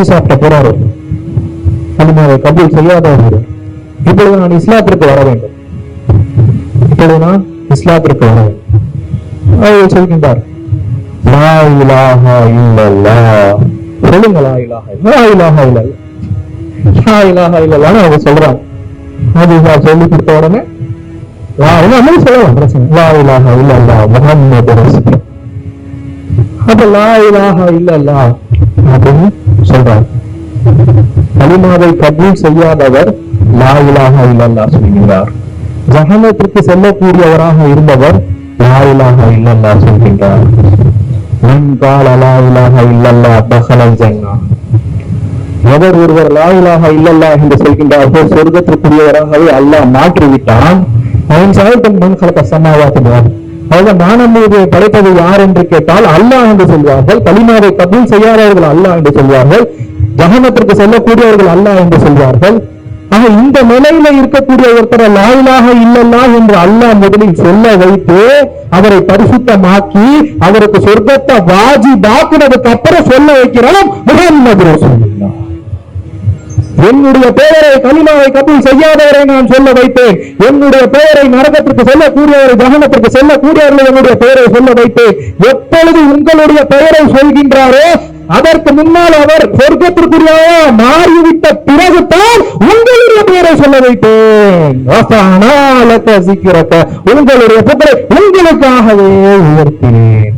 உணவு சாப்பிட்ட போறாரு? கலிமாவை கபூல் செய்யாதவர் இப்பொழுது நான் இஸ்லாத்திற்கு வர வேண்டும். இப்பொழுது நான் இஸ்லாத்திற்கு வர வேண்டும். அவர் சொல்கின்றார் லா இலாஹா சொல்லுங்க லா இலாஹா லா இலாஹா லா இலாஹா அவங்க சொல்றாங்க. அது சொல்லி கொடுத்த உடனே லா சொல்லலாம் பிரச்சனை லா இலாஹா ரசூல் அப்ப லா இலாஹா அப்படின்னு சொல்றாங்க கலிமாவை கபூல் செய்யாதவர் லாயிலாக இல்லல்லா சொல்கின்றார். சொல்கிறார் ஜஹனத்திற்கு செல்லக்கூடியவராக இருந்தவர் லாயிலாக இல்லல்லா சொல்கின்றார். மன் கால லா இலாஹா ஜன்னா. எவர் ஒருவர் லாயிலாக இல்லல்லா என்று சொல்கின்றார்கள் சொர்க்கத்திற்குரியவராகவே அல்லாஹ் மாற்றிவிட்டான். அவன் சாயத்தன் மண் கலக்க சமாவாத்துவார் அதாவது மானமூதியை படைப்பது யார் என்று கேட்டால் அல்லாஹ் என்று சொல்வார்கள். கலிமாவை கபூல் செய்யாதவர்கள் அல்லாஹ் என்று சொல்வார்கள். ஜகனத்திற்கு செல்லக்கூடியவர்கள் அல்லாஹ் என்று சொல்வார்கள். ஆக இந்த நிலையில இருக்கக்கூடிய ஒருத்தரை லாயிலாக இல்லல்லா என்று அல்லாஹ் முதலில் சொல்ல வைத்து அவரை பரிசுத்தமாக்கி அவருக்கு சொர்க்கத்தை வாஜி தாக்குனதுக்கு அப்புறம் சொல்ல வைக்கிறான் முகமது ரசூலுல்லாஹ். என்னுடைய பெயரை கலிமாவை கபூல் செய்யாதவரை நான் சொல்ல வைத்தேன். என்னுடைய பெயரை நரகத்திற்கு செல்லக்கூடியவரை ஜகனத்திற்கு செல்லக்கூடியவர்கள் என்னுடைய பெயரை சொல்ல வைத்தேன். எப்பொழுது உங்களுடைய பெயரை சொல்கின்றாரோ அதற்கு முன்னால் அவர் சொர்க்கத்திற்குரியவரா மாறிவிட்ட பிறகுதான் உங்களுடைய பெயரை சொல்ல வைத்தேன். ரஃபஅனா உங்களுடைய புகழை உங்களுக்காகவே உயர்த்தினேன்.